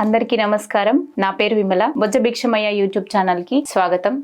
అందరికీ నమస్కారం. నా పేరు విమల. బొజ్జ భిక్షమయ్య యూట్యూబ్ ఛానల్కి స్వాగతం.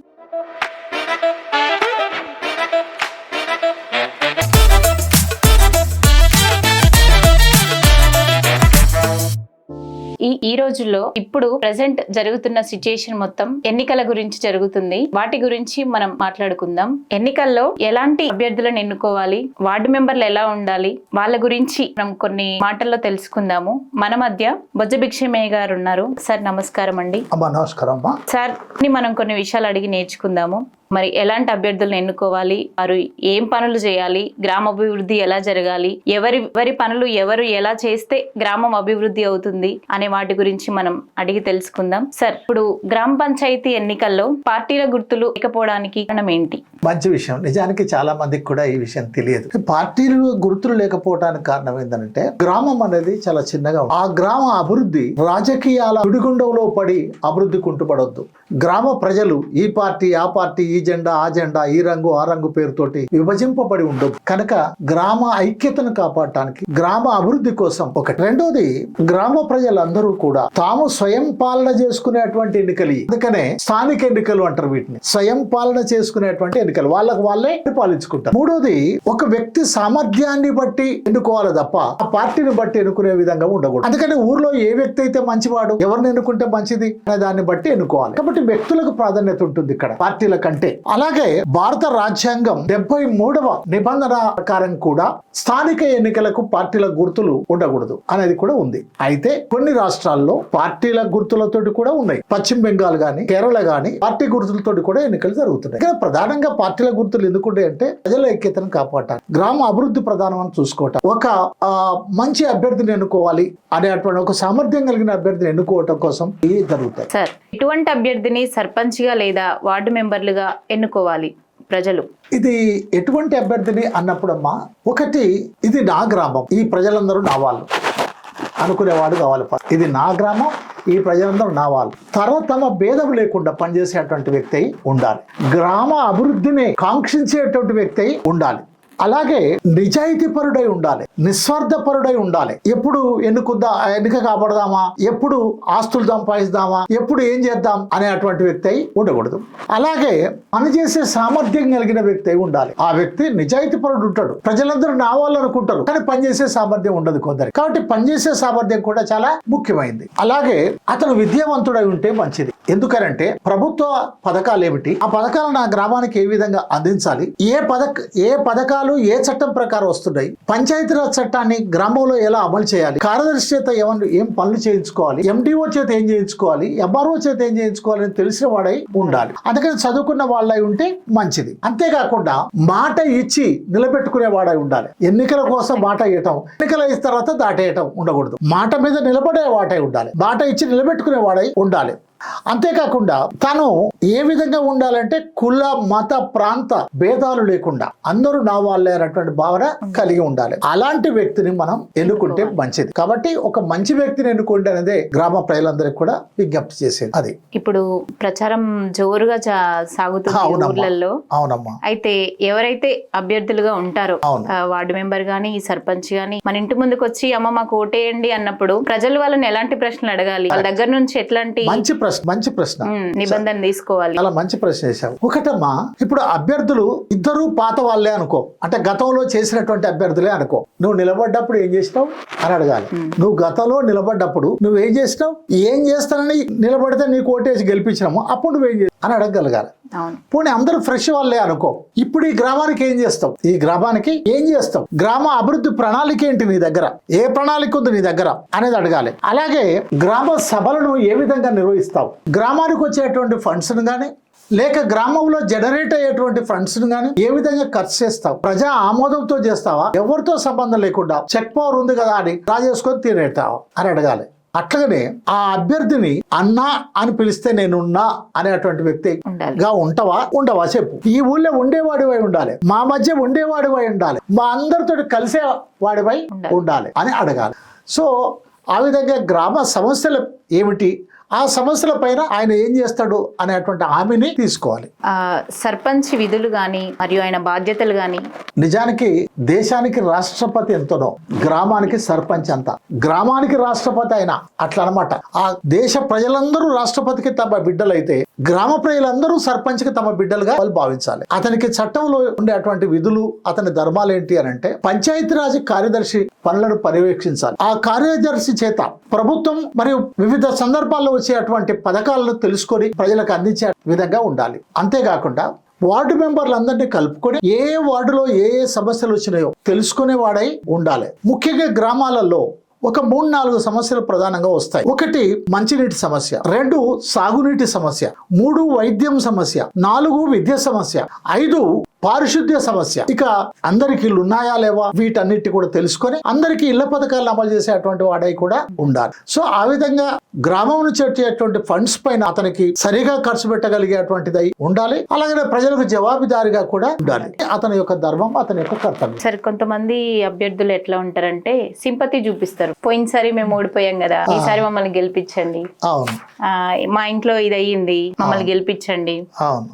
ఈ రోజుల్లో ఇప్పుడు ప్రజెంట్ జరుగుతున్న సిచ్యుయేషన్ మొత్తం ఎన్నికల గురించి జరుగుతుంది. వాటి గురించి మనం మాట్లాడుకుందాం. ఎన్నికల్లో ఎలాంటి అభ్యర్థులను ఎన్నుకోవాలి? వార్డు మెంబర్లు ఎలా ఉండాలి? వాళ్ళ గురించి మనం కొన్ని మాటల్లో తెలుసుకుందాము. మన మధ్య బొజ్జ భిక్షమయ్య గారు ఉన్నారు సార్ నమస్కారం అండి అమ్మా నమస్కారం సార్ని మనం కొన్ని విషయాలు అడిగి నేర్చుకుందాము. మరి ఎలాంటి అభ్యర్థులను ఎన్నుకోవాలి? వారు ఏం పనులు చేయాలి? గ్రామ అభివృద్ధి ఎలా జరగాలి? ఎవరి ఎవరి పనులు ఎవరు ఎలా చేస్తే గ్రామం అభివృద్ధి అవుతుంది అనే వాటి గురించి మనం అడిగి తెలుసుకుందాం. సార్ ఇప్పుడు గ్రామ పంచాయతీ ఎన్నికల్లో పార్టీల గుర్తులు లేకపోవడానికి కారణం ఏంటి? మంచి విషయం. నిజానికి చాలా మందికి కూడా ఈ విషయం తెలియదు. పార్టీలు గుర్తులు లేకపోవడానికి కారణం ఏంటంటే గ్రామం అనేది చాలా చిన్నగా ఆ గ్రామ అభివృద్ధి రాజకీయాల సుడిగుండంలో పడి అభివృద్ధి కుంటుపడొద్దు. గ్రామ ప్రజలు ఈ పార్టీ ఆ పార్టీ ఈ జెండా ఆ జెండా ఈ రంగు ఆ రంగు పేరుతోటి విభజింపబడి ఉండదు కనుక గ్రామ ఐక్యతను కాపాడటానికి గ్రామ అభివృద్ధి కోసం ఒకటి. రెండోది గ్రామ ప్రజలందరూ కూడా తాము స్వయం పాలన చేసుకునేటువంటి ఎన్నికలు. అందుకనే స్థానిక ఎన్నికలు అంటారు వీటిని. స్వయం పాలన చేసుకునేటువంటి ఎన్నికలు. వాళ్ళకు వాళ్ళే పాలించుకుంటారు. మూడోది ఒక వ్యక్తి సామర్థ్యాన్ని బట్టి ఎన్నుకోవాలి తప్ప ఆ పార్టీని బట్టి ఎన్నుకునే విధంగా ఉండకూడదు. అందుకని ఊర్లో ఏ వ్యక్తి అయితే మంచివాడు ఎవరిని ఎన్నుకుంటే మంచిది అనే దాన్ని బట్టి ఎన్నుకోవాలి. కాబట్టి వ్యక్తులకు ప్రాధాన్యత ఉంటుంది ఇక్కడ. పార్టీల కంటే అలాగే భారత రాజ్యాంగం డెబ్బై మూడవ నిబంధన ప్రకారం కూడా స్థానిక ఎన్నికలకు పార్టీల గుర్తులు ఉండకూడదు అనేది కూడా ఉంది. అయితే కొన్ని రాష్ట్రాల్లో పార్టీల గుర్తులతోటి కూడా ఉన్నాయి. పశ్చిమ బెంగాల్ గాని కేరళ గాని పార్టీ గుర్తులతోటి కూడా ఎన్నికలు జరుగుతున్నాయి. ఇక్కడ ప్రధానంగా పార్టీల గుర్తులు ఎందుకుంటే అంటే ప్రజల ఐక్యతను కాపాడటం గ్రామ అభివృద్ధి ప్రధానం అని చూసుకోవటం. ఒక మంచి అభ్యర్థిని ఎన్నుకోవాలి అనేటువంటి ఒక సామర్థ్యం కలిగిన అభ్యర్థిని ఎన్నుకోవటం కోసం ఇవి జరుగుతాయి. సార్ ఇటువంటి అభ్యర్థిని సర్పంచ్గా లేదా వార్డు మెంబర్లుగా ఎన్నుకోవాలి ప్రజలు. ఇది ఎటువంటి అభ్యర్థిని అన్నప్పుడమ్మా ఒకటి ఇది నా గ్రామం ఈ ప్రజలందరూ నా వాళ్ళు. అనుకునేవాడు కావాలి ఇది నా గ్రామం ఈ ప్రజలందరూ నా వాళ్ళు. తరతమ భేదం లేకుండా పనిచేసేటువంటి వ్యక్తి అయి ఉండాలి. గ్రామ అభివృద్ధిని కాంక్షించేటువంటి వ్యక్తి అయి ఉండాలి. అలాగే నిజాయితీపరుడై ఉండాలి నిస్వార్థపరుడై ఉండాలి. ఎప్పుడు ఎన్నుకుందా ఎన్నిక కాపాడదామా ఎప్పుడు ఆస్తులు సంపాదిస్తామా ఎప్పుడు ఏం చేద్దాం అనేటువంటి వ్యక్తి అయి ఉండకూడదు. అలాగే పనిచేసే సామర్థ్యం కలిగిన వ్యక్తి అయి ఉండాలి. ఆ వ్యక్తి నిజాయితీపరుడు ఉంటాడు. ప్రజలందరూ నా వాళ్ళు అనుకుంటారు కానీ పనిచేసే సామర్థ్యం ఉండదు కొందరు కాబట్టి పనిచేసే సామర్థ్యం కూడా చాలా ముఖ్యమైంది. అలాగే అతను విద్యావంతుడై ఉంటే మంచిది. ఎందుకనంటే ప్రభుత్వ పథకాలు ఏమిటి ఆ పథకాలు నా గ్రామానికి ఏ విధంగా అందించాలి? ఏ పథక ఏ పథకాలు ఏ చట్టం ప్రకారం వస్తున్నాయి? పంచాయతీరాజ్ చట్టాన్ని గ్రామంలో ఎలా అమలు చేయాలి? కార్యదర్శి చేత ఏమన్నా ఏం పనులు చేయించుకోవాలి? ఎండిఓ చేత ఏం చేయించుకోవాలి? ఎంఆర్ఓ చేత ఏం చేయించుకోవాలి అని తెలిసిన వాడై ఉండాలి. అందుకని చదువుకున్న వాళ్ళై ఉంటే మంచిది. అంతేకాకుండా మాట ఇచ్చి నిలబెట్టుకునే వాడై ఉండాలి. ఎన్నికల కోసం మాట ఇవ్వటం ఎన్నికల తర్వాత దాటేయటం ఉండకూడదు. మాట మీద నిలబడే వాటై ఉండాలి. మాట ఇచ్చి నిలబెట్టుకునే వాడై ఉండాలి. అంతేకాకుండా తను ఏ విధంగా ఉండాలంటే కుల మత ప్రాంత భేదాలు లేకుండా అందరూ నా వాళ్ళే అనేటువంటి భావన కలిగి ఉండాలి. అలాంటి వ్యక్తిని మనం ఎన్నుకుంటే మంచిది. కాబట్టి ఒక మంచి వ్యక్తిని ఎన్నుకుంటే అనేదే గ్రామ ప్రజలందరికీ కూడా విజ్ఞప్తి చేసేది అది. ఇప్పుడు ప్రచారం జోరుగా సాగుతుంది అవునమ్మా. ఊర్లలో అవునమ్మా. అయితే ఎవరైతే అభ్యర్థులుగా ఉంటారో వార్డు మెంబర్ గాని సర్పంచ్ గాని మన ఇంటి ముందుకు వచ్చి అమ్మ మాకు ఓటేయండి అన్నప్పుడు ప్రజలు వాళ్ళని ఎలాంటి ప్రశ్నలు అడగాలి? వాళ్ళ దగ్గర నుంచి ఎట్లాంటి మంచి ప్రశ్న మంచి ప్రశ్న. నిబంధన తీసుకోవాలి. చాలా మంచి ప్రశ్న వేశావు ఒకటమ్మా ఇప్పుడు అభ్యర్థులు ఇద్దరు పాత వాళ్ళే అనుకో. అంటే గతంలో చేసినటువంటి అభ్యర్థులే అనుకో. నువ్వు నిలబడ్డప్పుడు ఏం చేసినావు అని అడగాలి. నువ్వు గతంలో నిలబడ్డప్పుడు నువ్వు ఏం చేసినావు? ఏం చేస్తానని నిలబడితే నీకు ఓటేసి గెలిపించినాము. అప్పుడు నువ్వేం చేస్తావు అని అడగగలగాలి. పోనీ అందరూ ఫ్రెష్ వాళ్ళే అనుకో. ఇప్పుడు ఈ గ్రామానికి ఏం చేస్తావు? ఈ గ్రామానికి ఏం చేస్తావు? గ్రామ అభివృద్ధి ప్రణాళిక ఏంటి నీ దగ్గర? ఏ ప్రణాళిక ఉంది నీ దగ్గర? అనేది అడగాలి. అలాగే గ్రామ సభలను ఏ విధంగా నిర్వహిస్తావు? గ్రామానికి వచ్చేటువంటి ఫండ్స్ను కానీ లేక గ్రామంలో జనరేట్ అయ్యేటువంటి ఫండ్స్ కానీ ఏ విధంగా ఖర్చు చేస్తావు? ప్రజా ఆమోదంతో చేస్తావా? ఎవరితో సంబంధం లేకుండా? చెక్ పవర్ ఉంది కదా అని డ్రా చేసుకొని తీరేటావా అని అడగాలి. అట్లాగనే ఆ అభ్యర్థిని అన్నా అని పిలిస్తే నేనున్నా అనేటువంటి వ్యక్తి ఉండాలి. గా ఉంటావా? ఉండవా? చెప్పు. ఈ ఊళ్ళో ఉండేవాడివై ఉండాలి. మా మధ్య ఉండేవాడివై ఉండాలి. మా అందరితో కలిసే వాడివై. ఉండాలి అని అడగాలి. సో ఆ విధంగా గ్రామ సమస్యలు ఏమిటి? ఆ సమస్యల పైన ఆయన ఏం చేస్తాడు అనేటువంటి హామీని తీసుకోవాలి. సర్పంచ్ విధులు కానీ మరియు ఆయన బాధ్యతలు కానీ నిజానికి దేశానికి రాష్ట్రపతి ఎంతనో గ్రామానికి సర్పంచ్ అంత. గ్రామానికి రాష్ట్రపతి అయినా అట్లా అనమాట ఆ దేశ ప్రజలందరూ రాష్ట్రపతికి తమ బిడ్డలైతే గ్రామ ప్రజలందరూ సర్పంచ్కి తమ బిడ్డలుగా వాళ్ళు భావించాలి. అతనికి చట్టంలో ఉండేటువంటి విధులు అతని ధర్మాలు ఏంటి అని అంటే పంచాయతీరాజ్ కార్యదర్శి పనులను పర్యవేక్షించాలి. ఆ కార్యదర్శి చేత ప్రభుత్వం మరియు వివిధ సందర్భాల్లో వచ్చేటువంటి పథకాలను తెలుసుకొని ప్రజలకు అందించే విధంగా ఉండాలి. అంతేకాకుండా వార్డు మెంబర్లందరినీ కలుపుకొని ఏ వార్డులో ఏ ఏ సమస్యలు వచ్చినాయో తెలుసుకునే వాడై ఉండాలి. ముఖ్యంగా గ్రామాలలో ఒక మూడు నాలుగు సమస్యలు ప్రధానంగా వస్తాయి. ఒకటి మంచినీటి సమస్య రెండు సాగునీటి సమస్య మూడు వైద్యం సమస్య నాలుగు విద్య సమస్య ఐదు పారిశుద్ధ్య సమస్య. ఇక అందరికి ఇల్లు ఉన్నాయా లేవా? వీటన్నిటి కూడా తెలుసుకొని అందరికీ ఇళ్ళ పథకాలను అమలు చేసేటువంటి వాడై కూడా ఉండాలి. సో ఆ విధంగా గ్రామం నుంచి వచ్చేటువంటి ఫండ్స్ పైన అతనికి సరిగా ఖర్చు పెట్టగలిగేటువంటిది ఉండాలి. అలాగే ప్రజలకు జవాబుదారిగా కూడా ఉండాలి. అతని యొక్క ధర్మం అతని యొక్క కర్తవ్యం. సరే కొంతమంది అభ్యర్థులు ఎట్లా ఉంటారంటే సింపతి చూపిస్తారు. పోయినసారి మేము ఓడిపోయాం కదా ఈసారి మమ్మల్ని గెలిపించండి. అవును. మా ఇంట్లో ఇది అయ్యింది మమ్మల్ని గెలిపించండి.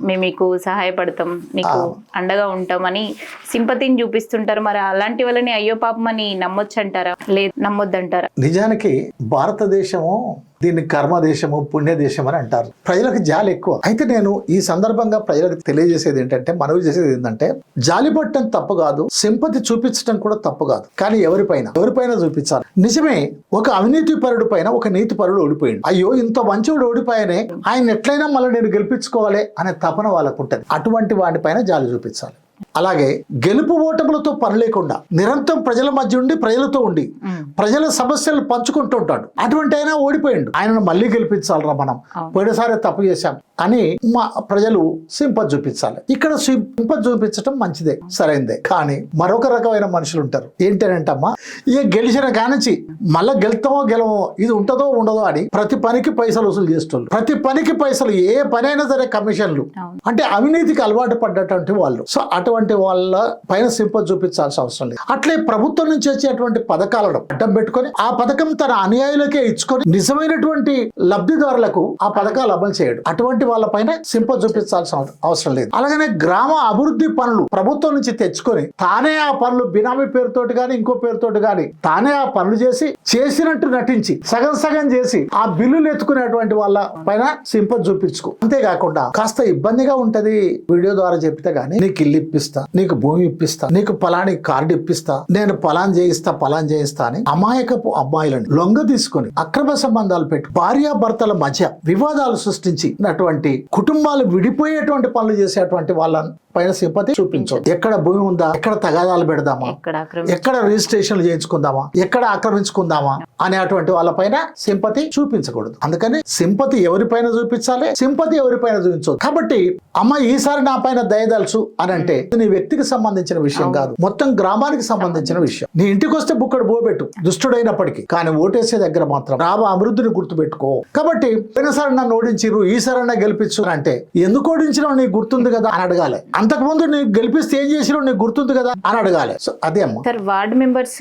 మేము మీకు సహాయపడతాం మీకు అండగా ఉంటామని సింపతిని చూపిస్తుంటారు. మరి అలాంటి వాళ్ళని అయ్యో పాపం అని నమ్మొచ్చు అంటారా లేదు నమ్మొద్దంటారా? నిజానికి భారతదేశము దీన్ని కర్మదేశము పుణ్యదేశం అని అంటారు. ప్రజలకు జాలి ఎక్కువ. అయితే నేను ఈ సందర్భంగా ప్రజలకు తెలియజేసేది ఏంటంటే మనవి చేసేది ఏంటంటే జాలి పట్టడం తప్పు కాదు సింపతి చూపించడం కూడా తప్పు కాదు. కానీ ఎవరిపైన ఎవరిపైన చూపించాలి. నిజమే ఒక అవినీతి పరుడు పైన ఒక నీతి పరుడు ఓడిపోయింది అయ్యో ఇంత మంచివాడు ఓడిపోయానే ఆయన ఎట్లయినా మళ్ళీ నేను గెలిపించుకోవాలి అనే తపన వాళ్ళకు ఉంటుంది అటువంటి వాటిపైన జాలి చూపించాలి. అలాగే గెలుపు ఓటములతో పని లేకుండా నిరంతరం ప్రజల మధ్య ఉండి ప్రజలతో ఉండి ప్రజల సమస్యలు పంచుకుంటూ ఉంటాడు. అటువంటి ఆయన ఓడిపోయిండు. ఆయనను మళ్ళీ గెలిపించాలరా మనం. పోయినసారి తప్పు చేశాం. అని మా ప్రజలు సింపతి చూపించాలి. ఇక్కడ సింపతి చూపించడం మంచిదే సరైందే. కానీ మరొక రకమైన మనుషులు ఉంటారు. ఏంటంటమ్మా ఇక గెలిచిన కానించి మళ్ళా గెలుతామో గెలవో ఇది ఉంటుందో ఉండదో అని ప్రతి పనికి పైసలు వసూలు చేస్తున్నారు ప్రతి పనికి పైసలు ఏ పనైనా సరే కమిషన్లు. అంటే అవినీతికి అలవాటు పడ్డటువంటి వాళ్ళు. సో అటువంటి వాళ్ళ పైన సింప చూపించాల్సిన అవసరం లేదు. అట్లే ప్రభుత్వం నుంచి వచ్చేటువంటి పథకాలను అడ్డం పెట్టుకొని ఆ పథకం తన అనుయాయులకే ఇచ్చుకొని నిజమైనటువంటి లబ్ధిదారులకు ఆ పథకాలు అమలు చేయడం. అటువంటి వాళ్ళ పైన సింప చూపించాల్సిన అవసరం లేదు. అలాగనే గ్రామ అభివృద్ధి పనులు ప్రభుత్వం నుంచి తెచ్చుకొని తానే ఆ పనులు బినామీ పేరుతోటి గాని ఇంకో పేరుతోటి గాని తానే ఆ పనులు చేసి చేసినట్టు నటించి సగం సగం చేసి ఆ బిల్లులు ఎత్తుకునేటువంటి వాళ్ళ పైన సింప చూపించుకో. అంతేకాకుండా కాస్త ఇబ్బందిగా ఉంటది వీడియో ద్వారా చెప్తే గానీ నీకు ఇల్లు ఇప్పిస్తా నీకు భూమి ఇప్పిస్తా నీకు పలాని కార్డు ఇప్పిస్తా నేను పలాన్ చేయిస్తా పలాన్ చేయిస్తా అని అమాయకపు అమ్మాయిలను లొంగ తీసుకుని అక్రమ సంబంధాలు పెట్టి. భార్యాభర్తల మధ్య వివాదాలు సృష్టించినటువంటి కుటుంబాలు విడిపోయేటువంటి పనులు చేసేటువంటి వాళ్ళను పైన సింపతి చూపించదు ఎక్కడ భూమి ఉందా? ఎక్కడ తగాదాలు పెడదామా? ఎక్కడ రిజిస్ట్రేషన్లు చేయించుకుందామా? ఎక్కడ ఆక్రమించుకుందామా? అనేటువంటి వాళ్ళపైన సింపతి చూపించకూడదు. అందుకని సింపతి ఎవరిపైన చూపించాలి? సింపతి ఎవరిపైన చూపించదు కాబట్టి అమ్మ ఈసారి నా పైన దయదలుచు అని అంటే నీ వ్యక్తికి సంబంధించిన విషయం కాదు. మొత్తం గ్రామానికి సంబంధించిన విషయం. నీ ఇంటికి వస్తే బుక్కడు పోబెట్టు దుష్టుడైనప్పటికీ. కానీ ఓటేసే దగ్గర మాత్రం గ్రామ అభివృద్ధిని గుర్తుపెట్టుకో. కాబట్టి పోయినసారి నన్ను ఓడించిరు ఈసారి గెలిపించు అని అంటే ఎందుకు ఓడించినావు నీకు గుర్తుంది కదా అని అడగాలి. అంతకుముందు నీకు గెలిపిస్తే ఏం చేసినావు నీకు గుర్తుంది కదా అని అడగాలి. సో అదే అమ్మ. సార్ వార్డు మెంబర్స్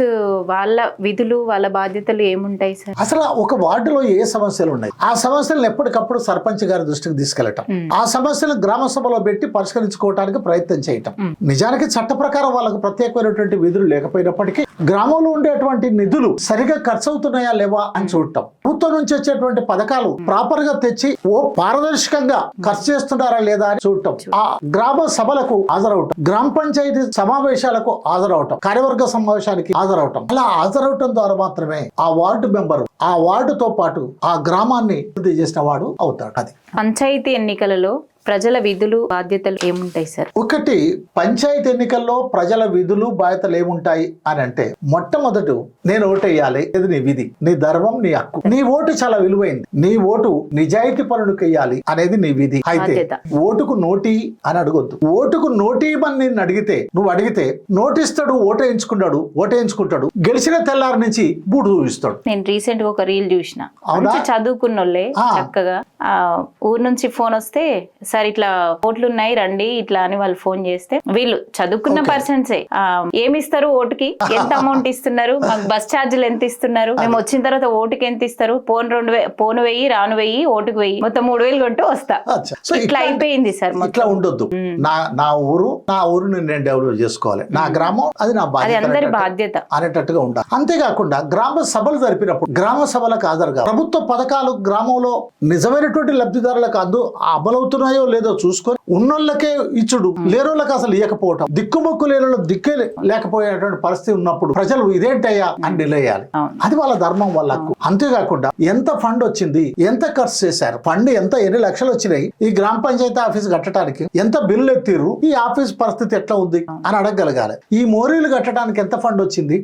వాళ్ళ విధులు వాళ్ళ బాధ్యతలు ఏముంటాయి సార్? అసలు ఒక వార్డులో ఏ సమస్యలు ఉన్నాయి? ఆ సమస్యలను ఎప్పటికప్పుడు సర్పంచ్ గారి దృష్టికి తీసుకెళ్ళటం ఆ సమస్యలను గ్రామ సభలో పెట్టి పరిష్కరించుకోవడానికి ప్రయత్నం చేయటం. నిజానికి చట్ట ప్రకారం వాళ్ళకు ప్రత్యేకమైనటువంటి విధులు లేకపోయినప్పటికీ గ్రామంలో ఉండేటువంటి నిధులు సరిగా ఖర్చు అవుతున్నాయా లేవా అని చూడటం. ప్రభుత్వం నుంచి వచ్చేటువంటి పథకాలు ప్రాపర్గా తెచ్చి ఓ పారదర్శకంగా ఖర్చు చేస్తున్నారా లేదా అని చూడటం. ఆ గ్రామ సభలకు హాజరవటం గ్రామ పంచాయతీ సమావేశాలకు హాజరవటం కార్యవర్గ సమావేశానికి హాజరవటం. అలా హాజరవటం ద్వారా మాత్రమే ఆ వార్డు మెంబర్ ఆ వార్డుతో పాటు ఆ గ్రామాన్ని అభివృద్ధి చేసిన వాడు అవుతాడు. అది. పంచాయతీ ఎన్నికలలో ప్రజల విధులు బాధ్యతలు ఏముంటాయి సార్? ఒకటి పంచాయతీ ఎన్నికల్లో ప్రజల విధులు బాధ్యతలు ఏముంటాయి అని అంటే మొట్టమొదట నేను ఓటు వేయాలి. ఇది నీ విధి? నీ ధర్మం నీ హక్కు. నీ ఓటు చాలా విలువైంది. నీ ఓటు నిజాయితీ పనులకు వేయాలి అనేది నీ విధి. అయితే. ఓటుకు నోటి అని అడగొద్దు. ఓటుకు నోటి అని నిన్ను అడిగితే నువ్వు అడిగితే నోటిస్తాడు ఓటేయించుకుంటాడు ఓటేయించుకుంటాడు గెలిచిన తెల్లారి నుంచి బూటు చూపిస్తాడు. నేను రీసెంట్గా ఒక రీల్ చూసిన. చదువుకున్నోళ్ళే ఆ. చక్కగా. ఊరు నుంచి ఫోన్ వస్తే సార్ ఇట్లా ఓట్లు ఉన్నాయి రండి ఇట్లా అని వాళ్ళు ఫోన్ చేస్తే వీళ్ళు చదువుకున్న. పర్సన్సే ఏమి ఇస్తారు ఓటుకి? ఎంత అమౌంట్ ఇస్తున్నారు? మాకు బస్ ఛార్జీలు ఎంత ఇస్తున్నారు? మేము వచ్చిన తర్వాత ఓటుకి ఎంత ఇస్తారు? పోను రెండు పోను వెయ్యి రాను వెయ్యి ఓటుకు వెయ్యి. మొత్తం మూడు వేలు కొట్టు వస్తా. ఇట్లా అయిపోయింది సార్ ఇట్లా ఉండొద్దు. నా నా ఊరు నా ఊరుని నేను డెవలప్ చేసుకోవాలి. నా గ్రామం అది నా అందరి బాధ్యత. అనేటట్టుగా ఉండాలి. అంతేకాకుండా గ్రామ సభలు జరిపినప్పుడు గ్రామ సభలకు హాజరుగా ప్రభుత్వ పథకాలు గ్రామంలో నిజమైనటువంటి లబ్ధిదారులకు అందు అమలవుతున్నాయో లేదో చూసుకొని ఉన్నోళ్ళకే ఇచ్చుడు లేరోళ్ళకి అసలు ఇవ్వకపోవటం దిక్కుమొక్కు లేని దిక్కే లేకపోయేటువంటి పరిస్థితి ఉన్నప్పుడు ప్రజలు ఇదేంటయ్యా అని నిలయాలి. అది వాళ్ళ ధర్మం వాళ్ళ హక్కు. అంతేకాకుండా ఎంత ఫండ్ వచ్చింది ఎంత ఖర్చు చేశారు ఫండ్ ఎంత ఎన్ని లక్షలు వచ్చినాయి ఈ గ్రామ పంచాయతీ ఆఫీస్ కట్టడానికి ఎంత బిల్లు ఎత్తిర్రు ఈ ఆఫీస్ పరిస్థితి ఎట్లా ఉంది అని అడగగలగాలి. ఈ మోరీలు కట్టడానికి ఎంత ఫండ్ వచ్చింది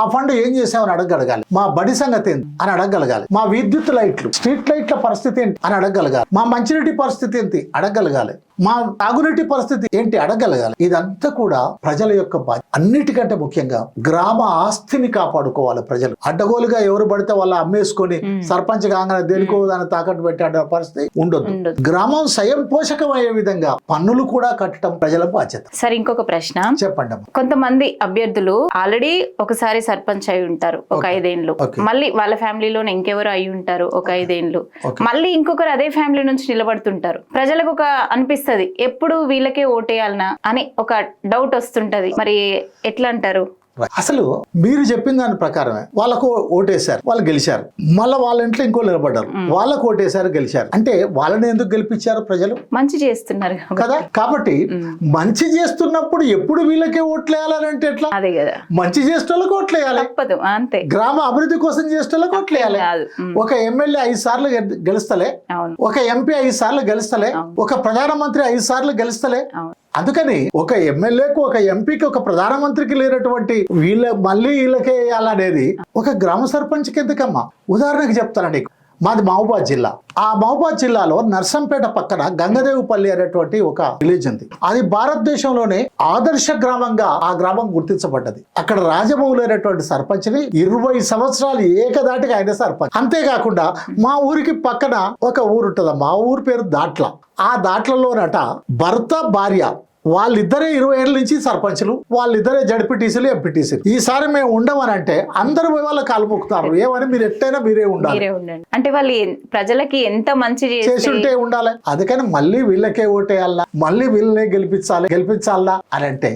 ఆ ఫండ్ ఏం చేసామని అడగగలగాలి. మా బడి సంగతి ఏంటి అని అడగగలగాలి. మా విద్యుత్ లైట్లు స్ట్రీట్ లైట్ల పరిస్థితి ఏంటి అని అడగగలగాలి. మా మంచినీటి పరిస్థితి ఏంటి అడగగలగాలి. మా తాగునీటి పరిస్థితి ఏంటి అడగగలగాలి ఇదంతా కూడా ప్రజల యొక్క బాధ్యత. అన్నిటికంటే ముఖ్యంగా గ్రామ ఆస్తిని కాపాడుకోవాలి ప్రజలు. అడ్డగోలుగా ఎవరు పడితే వాళ్ళు అమ్మేసుకొని సర్పంచ్ కాగానే దేనికో దాన్ని తాకట్టు పెట్టే పరిస్థితి ఉండొద్దు. ఉండొద్దు. గ్రామం స్వయం పోషకమయ్యే విధంగా పన్నులు కూడా కట్టడం ప్రజల బాధ్యత. సార్ ఇంకొక ప్రశ్న. చెప్పండి కొంతమంది అభ్యర్థులు ఆల్రెడీ ఒకసారి సర్పంచ్ అయి ఉంటారు ఒక. ఐదేండ్లు. Okay. మళ్ళీ వాళ్ళ ఫ్యామిలీలోనే ఇంకెవరు అయి ఉంటారు ఒక ఐదేండ్లు. Okay. మళ్ళీ ఇంకొకరు అదే ఫ్యామిలీ నుంచి నిలబడుతుంటారు. ప్రజలకు ఒక అనిపిస్తది ఎప్పుడు వీళ్ళకే ఓటేయాలనా అని ఒక డౌట్ వస్తుంటది. మరి ఎట్లా అంటారు? అసలు మీరు చెప్పిన దాని ప్రకారమే వాళ్ళకు ఓటేశారు వాళ్ళు గెలిచారు. మళ్ళీ వాళ్ళ ఇంట్లో ఇంకో నిలబడ్డారు. వాళ్ళకు ఓటేశారు గెలిచారు. అంటే వాళ్ళని ఎందుకు గెలిపించారు ప్రజలు? మంచి చేస్తున్నారు. కదా? కాబట్టి మంచి చేస్తున్నప్పుడు ఎప్పుడు వీళ్ళకే ఓట్లు వేయాలని అంటే ఎట్లా? అదే కదా. మంచి చేసేటోళ్ళకి ఓట్లు వేయాలి. తప్పదు అంతే. గ్రామ అభివృద్ధి కోసం చేసేటోళ్ళకి ఓట్లు వేయాలి. కాదు. ఉమ్, ఒక ఎమ్మెల్యే ఐదు సార్లు గెలుస్తలే. ఒక ఎంపీ ఐదు సార్లు గెలుస్తలే. ఒక ప్రధానమంత్రి ఐదు సార్లు గెలుస్తలే. అందుకని ఒక ఎమ్మెల్యేకు ఒక ఎంపీకి ఒక ప్రధానమంత్రికి లేనటువంటి వీళ్ళ మళ్ళీ వీళ్ళకే వేయాలనేది ఒక గ్రామ సర్పంచ్కి ఎందుకమ్మా? ఉదాహరణకి నీకు. మాది మహబూబాద్ జిల్లా. ఆ మహబూబాద్ జిల్లాలో నర్సంపేట పక్కన గంగదేవుపల్లి అనేటువంటి ఒక విలేజ్ ఉంది. అది భారతదేశంలోనే ఆదర్శ గ్రామంగా ఆ గ్రామం గుర్తించబడ్డది. అక్కడ రాజమౌళి అనేటువంటి సర్పంచ్ని ఇరవై సంవత్సరాలు ఏకదాటిగా ఆయన సర్పంచ్. అంతేకాకుండా మా ఊరికి పక్కన ఒక ఊరు ఉంటుంది మా ఊరు పేరు దాట్ల. ఆ దాట్లలోనట భర్త భార్య వాళ్ళిద్దరే ఇరవై ఏళ్ళ నుంచి సర్పంచులు వాళ్ళిద్దరే జడ్పీటీసీలు ఎంపీటీసీలు. ఈసారి మేము ఉండమని అంటే అందరూ పోయి వాళ్ళ కాలు మొక్కుతారు. ఏమని? మీరు ఎట్టైనా మీరే ఉండాలి. అంటే వాళ్ళు ప్రజలకి ఎంత మంచి చేసి చేస్తే ఉంటే ఉండాలి. అందుకని మళ్ళీ వీళ్ళకే ఓటేయాలా? మళ్ళీ వీళ్ళనే గెలిపించాలి గెలిపించాలా అని అంటే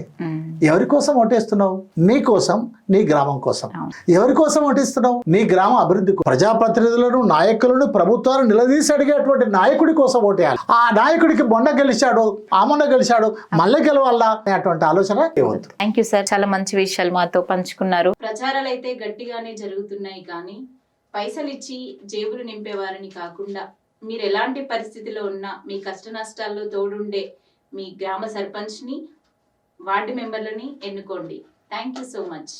ఎవరి కోసం ఓటేస్తున్నావు? నీ కోసం నీ గ్రామం కోసం. ఎవరి కోసం ఓటేస్తున్నావు? నీ గ్రామ అభివృద్ధి. ప్రజాప్రతినిధులను నాయకులను ప్రభుత్వాలను నిలదీసి అడిగేటువంటి నాయకుడి కోసం ఓటేయాలి. ఆ నాయకుడికి మొన్న గెలిచాడు ఆ మొన్న గెలిచాడు మళ్ళీ గెలవాలా అనేటువంటి ఆలోచన థ్యాంక్ యూ సార్ చాలా మంచి విషయాలు మాతో పంచుకున్నారు. ప్రచారాలు అయితే గట్టిగానే జరుగుతున్నాయి కానీ పైసలు ఇచ్చి జేబులు నింపేవారని కాకుండా మీరు ఎలాంటి పరిస్థితిలో ఉన్నా మీ కష్ట నష్టాల్లో తోడుండే మీ గ్రామ సర్పంచ్ని వార్డు మెంబర్లని ఎన్నుకోండి. Thank you so much